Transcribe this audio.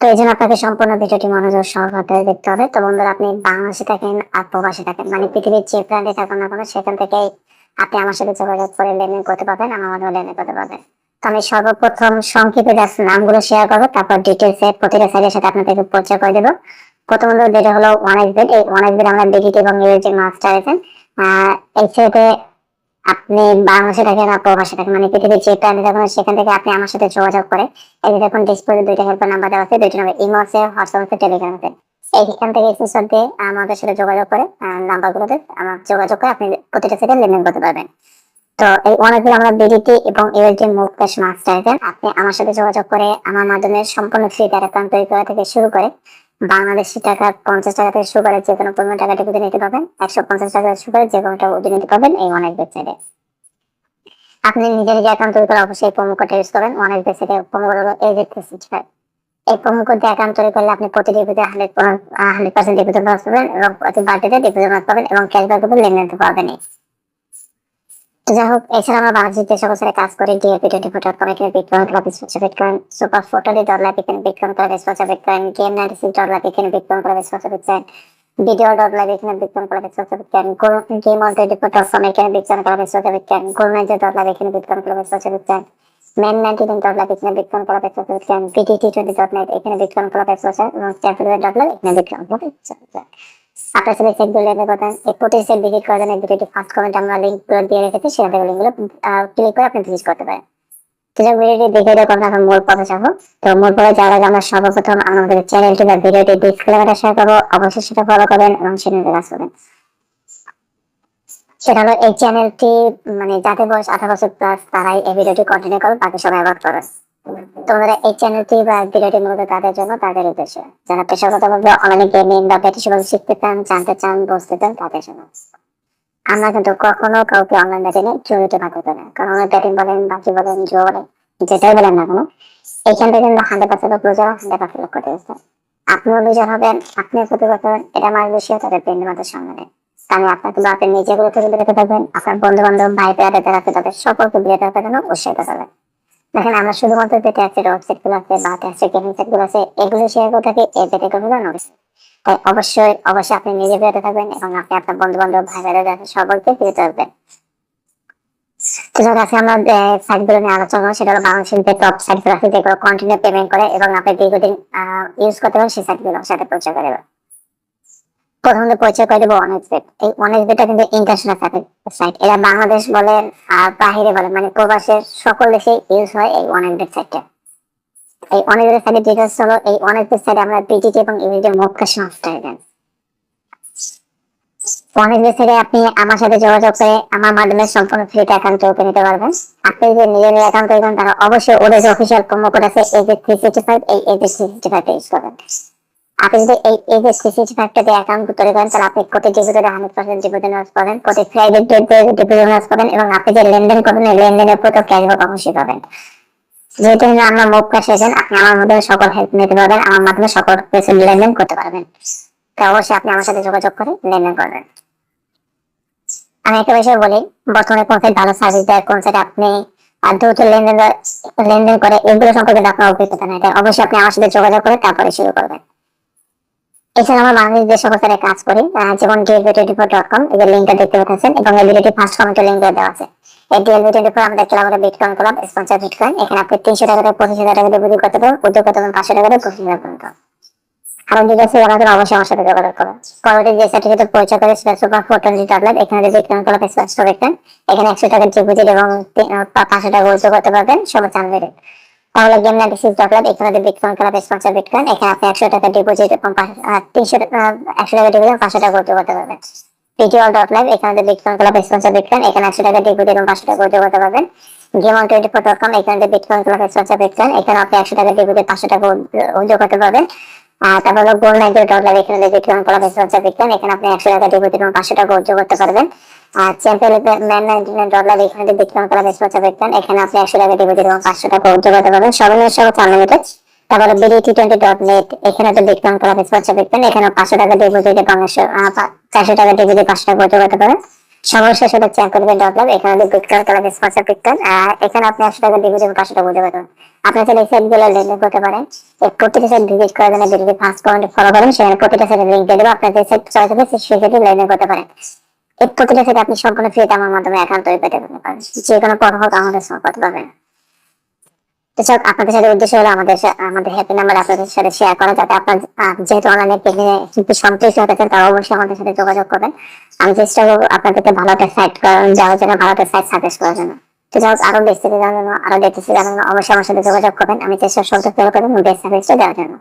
তো এই জন্য আপনাকে সম্পূর্ণ ভিডিওটি মনোযোগ সহকারে দেখতে হবে। তো বন্ধুরা, আপনি বাংলাদেশে থাকেন আর প্রবাসে থাকেন মানে পৃথিবীর যে প্রান্তে থাকুন না কোনো, সেখান থেকেই আপনি আমার সাথে যোগাযোগ করে লেনদেন করতে পারবেন, আমার মাধ্যমে লেনদেন করতে পারবেন। তো আমি সর্বপ্রথম সংক্ষেপে জাস্ট নামগুলো শেয়ার করব, তারপর ডিটেলসে প্রতিটা সাইডের সাথে আপনাদেরকে পরিচয় করে দেবো। প্রথমত যেটা হলো ওয়ান এক্স বেড এই ওয়ান এক্স বেড আমরা বিডিটি এবং ইউএসজি মাস্টার আছেন। এই সাইডে আপনি বাংলাদেশে থাকেন আর প্রবাসে থাকেন মানে পৃথিবীর যে প্রান্তে থাকুন সেখান থেকে আপনি আমার সাথে যোগাযোগ করে এই দেখুন ডিসপ্লে দুইটা হেল্পের নাম্বার দেওয়া আছে, দুইটা নাম্বার ইমো আছে হোয়াটসঅ্যাপ আছে টেলিগ্রাম আছে। এইখান থেকে স্ক্রিনশট দিয়ে আমাদের সাথে যোগাযোগ করে নাম্বারগুলোতে আমার যোগাযোগ করে আপনি প্রতিটা সাথে লেনদেন করতে পারবেন। তো এই অনেকগুলো আমরা বিডিটি এবং ইউএসডি মুভ ক্যাশ মাস্টার আছেন। আপনি আমার সাথে যোগাযোগ করে আমার মাধ্যমে সম্পূর্ণ ফ্রি টাকা অ্যাকাউন্ট তৈরি করা থেকে শুরু করে বাংলাদেশি টাকা পঞ্চাশ টাকা থেকে শুরু যে কোনো পরিমাণ টাকা ডিপোজিট নিতে পারবেন। একশো পঞ্চাশ টাকা শুরু করে যে কোনো টাকা উঠিয়ে নিতে পারবেন এই অনেক ওয়েবসাইটে আপনি নিজের নিজে অ্যাকাউন্ট তৈরি করে অবশ্যই প্রোমো কোড ইউজ করবেন। অনেক বেসিকে প্রোমো কোড হলো এজেড সিক্সটি ফাইভ এই প্রোমো কোড দিয়ে অ্যাকাউন্ট তৈরি করলে আপনি প্রতি ডিপিতে হান্ড্রেড হান্ড্রেড পার্সেন্ট ডিপোজিট ডিপিতে পাবেন এবং প্রতি বার্থডেতে ডিপোজিট ডিপিতে পাবেন এবং ক্যাশব্যাক লেনদেন পাবেন তো যাই হোক এছাড়া আমরা বাংলাদেশের যে সকল কাজ করি DAP twenty four dot com এখানে bitcoin club sponsor bitcoin super ফোর্টালি dot life এখানে bitcoin club sponsor bitcoin game ninety six life এখানে bitcoin club sponsor bitcoin video dot live এখানে bitcoin club sponsor bitcoin game on twenty four dot com এখানে bitcoin club sponsor bitcoin goal ninety dot live এখানে bitcoin club sponsor bitcoin man ninety nine dot live এখানে bitcoin club sponsor bitcoin BTT twenty dot net এখানে bitcoin club sponsor এবং champion dot live এখানে bitcoin club sponsor আপনার সাথে চেকগুলো লেনদেন করতেন এই প্রতি সেট ভিজিট করার জন্য ফার্স্ট কমেন্ট আমরা দিয়ে রেখেছি থেকে লিঙ্কগুলো ক্লিক করে আপনি ভিজিট করতে পারেন। ভিডিওটি দেখে দেখো আমরা মূল পথে যাব। তো মূল পথে যাওয়ার আগে আমরা সর্বপ্রথম আমাদের চ্যানেলটি বা ভিডিওটি শেয়ার করব। অবশ্যই সেটা ফলো করবেন এবং কাজ করবেন। সেটা হলো এই চ্যানেলটি মানে যাদের বয়স আঠারো বছর প্লাস তারাই এই ভিডিওটি কন্টিনিউ করবে বাকি সবাই করবে এই চ্যানেলটি বা ভিডিওটি মূলত তাদের জন্য, তাদের উদ্দেশ্যে। যারা পেশাগতভাবে অনলাইনে গেমিং বা পেশাগত শিখতে চান, জানতে চান, বুঝতে চান, তাদের জন্য। আমরা কিন্তু কখনো কাউকে অনলাইন ব্যাটিংয়ে জড়িত থাকতে না। কারণ অনেক ব্যাটিং বলেন বাকি বলেন জো বলেন, যেটাই বলেন না কোনো এইখান থেকে কিন্তু হান্ড্রেড পার্সেন্ট হান্ড্রেড পার্সেন্ট দিয়েছে আপনিও লুজার হবেন করবেন এটা আমার তাদের সামনে আমি আপনাকে বা আপনি নিজেগুলো থেকে বেরোতে থাকবেন, আপনার বন্ধু বান্ধব ভাই পেয়ারে রাখতে তাদের সকলকে রাখার জন্য উৎসাহিত দেখেন, আমরা শুধুমাত্র যে ট্যাক্সের ওয়েবসাইটগুলো আছে বা ট্যাক্সের গেমিং সাইটগুলো আছে, এগুলো শেয়ার করে থাকি এই পেটেগুলো নয় তাই অবশ্যই অবশ্যই আপনি নিজে বেরোতে থাকবেন এবং আপনি আপনার বন্ধু বান্ধব ভাই ভাইরা সকলকে ফিরে রাখবেন তো আজকে আমরা সাইটগুলো নিয়ে আলোচনা করব, সেটা হলো বাংলাদেশেরগুলো আছে এবং আপনি দীর্ঘদিন ইউজ করতে পারেন সেই সাইটগুলোর সাথে পরিচয় করে দেবেন প্রথমত পরিচয় করে দেবো অনেকবেট এই অনেকবেটটা কিন্তু ইন্টারন্যাশনাল সাইট এরা বাংলাদেশ বলেন আর বাহিরে বলেন মানে প্রবাসের সকল দেশে ইউজ হয় এই অনেকবেট সাইটটা এই অনেকবেট সাইটের ডিটেলস হলো, এই অনেকবেট সাইটে আমরা পিটিটি এবং ইউনিটের মোট কাজ মাস্টার দেন। সাইটে আপনি আমার সাথে যোগাযোগ করে আমার মাধ্যমে সম্পূর্ণ ফ্রিতে অ্যাকাউন্ট করে নিতে পারবেন। আপনি যে নিজের অ্যাকাউন্ট করেন তারা অবশ্যই ওদের যে অফিসিয়াল প্রোমো কোড আছে এজে থ্রি সিক্সটি ফাইভ এই এজে থ্রি সিক্সটি ইউজ করবেন। আপনি যদি এই এই যে ফ্যাক্টর দিয়ে অ্যাকাউন্ট তৈরি করেন, তাহলে আপনি প্রতি ডিপোজিটে হান্ড্রেড পার্সেন্ট ডিপোজিট নাস পাবেন, প্রতি প্রাইভেট ডিপোজিট নাস পাবেন, এবং আপনি যে লেনদেন করবেন, এই লেনদেনের উপর তো ক্যাশব্যাক অবশ্যই পাবেন। যেহেতু আমরা মুখ ক্যাশ এজেন্ট আপনি আমার মাধ্যমে সকল হেল্প নিতে পারবেন, আমার মাধ্যমে সকল কিছু লেনদেন করতে পারবেন। তো অবশ্যই আপনি আমার সাথে যোগাযোগ করে লেনদেন করবেন। আমি একটা বিষয় বলি, বর্তমানে কোন সাইট ভালো সার্ভিস দেয়, কোন সাইট আপনি, আর দ্রুত লেনদেন লেনদেন করে, এগুলো সম্পর্কে আপনার অভিজ্ঞতা নেই। তাই অবশ্যই আপনি আমার সাথে যোগাযোগ করে তারপরে শুরু করবেন। এছাড়া আমরা বাংলাদেশ সকল কাজ করি যেমন কম এই লিঙ্কটা দেখতে পাচ্ছেন, এবং এই ফার্স্ট কমেন্টে লিঙ্ক দেওয়া আছে। এই ফোর আমাদের club bitcoin club sponsor bitcoin এখানে আপনি তিনশো টাকা থেকে পঁচিশ হাজার টাকা ডিপোজিট করতে পারবেন, উদ্যোগ করতে পারবেন, পাঁচশো টাকা থেকে পঁচিশ হাজার পর্যন্ত। আরও ডিটেলস জানাতে অবশ্যই আমার সাথে যোগাযোগ করুন পরবর্তী যে সার্টিফিকেট পরিচয় করে, সেটা সুপার ফোর ট্যাবলেট এখানে যে বিটকয়েন ক্লাব স্পন্সর বিটকয়েন এখানে একশো টাকা ডিপোজিট এবং পাঁচশো টাকা উদ্যোগ করতে পারবেন সবাই জানবেন তাহলে গেম নাইনটি সিক্স ডলার এখানে বিটকয়েন ক্লাব স্পন্সর বিটকয়েন এখানে আপনি একশো টাকা ডিপোজিট এবং তিনশো একশো টাকা ডিপোজিট পাঁচশো টাকা করতে করতে পারবেন। পিটিওয়াল ডট লাইভ এখানে বিটকয়েন ক্লাব স্পন্সর বিটকয়েন এখানে একশো টাকা ডিপোজিট এবং পাঁচশো টাকা করতে করতে পারবেন। Game on twenty four dot com এখানে বিটকয়েন ক্লাব স্পন্সর বিটকয়েন এখানে আপনি একশো টাকা ডিপোজিট পাঁচশো টাকা উদ্যোগ করতে পারবেন। তারপর হলো গোল্ড নাইন ডলার এখানে বিটকয়েন করা বেশ হচ্ছে বিটকয়েন এখানে আপনি একশো টাকা ডিপোজিট এবং পাঁচশো টাকা উদ্যোগ করতে পারবেন। আর champion man ninety nine dollar এখানে বিটকয়েন করা বেশ হচ্ছে বিটকয়েন এখানে আপনি একশো টাকা ডিপোজিট এবং পাঁচশো টাকা উদ্যোগ করতে পারবেন। সর্বনিম্ন হচ্ছে আনলিমিটেড তারপরে BD T twenty dot net এখানে তো করা বেশ হচ্ছে এখানে পাঁচশো টাকা ডিপোজিট এবং চারশো টাকা ডিপোজিট পাঁচশো টাকা উদ্যোগ করতে পারবেন। এখানে স্পন্সর আর এখানে আপনি আপনি চাইলে করতে পারেন। এই প্রতিটা সেট ভিজিট করার জন্য পয়েন্ট ফলো সেখানে প্রতিটা সেটের লিঙ্ক দিয়ে দেবো। আপনার যে সেট চয়েস হবে করতে পারেন। এই প্রতিটা সেট আপনি সম্পূর্ণ ফ্রিতে আমার মাধ্যমে অ্যাকাউন্ট তৈরি পারেন যে কোনো পর হোক, আমাদের সময় করতে পারবেন স্যার আপনাদের সাথে উদ্দেশ্য হলো আমাদের আমাদের হ্যাপি নাম্বার আপনাদের সাথে শেয়ার করা। যাতে যেহেতু অনলাইনে কিন্তু সন্তুষ্ট হতে চান তারা অবশ্যই আমাদের সাথে যোগাযোগ করবেন। আমি চেষ্টা করব আপনাদেরকে ভালো একটা সাইট যাওয়ার জন্য ভালো একটা সাইট সাজেস্ট করার জন্য। তো যাই হোক, আরও জানার জন্য আরও জানার জন্য অবশ্যই আমার সাথে যোগাযোগ করবেন। আমি চেষ্টা সব ফলো করবেন বেস্ট দেওয়ার জন্য।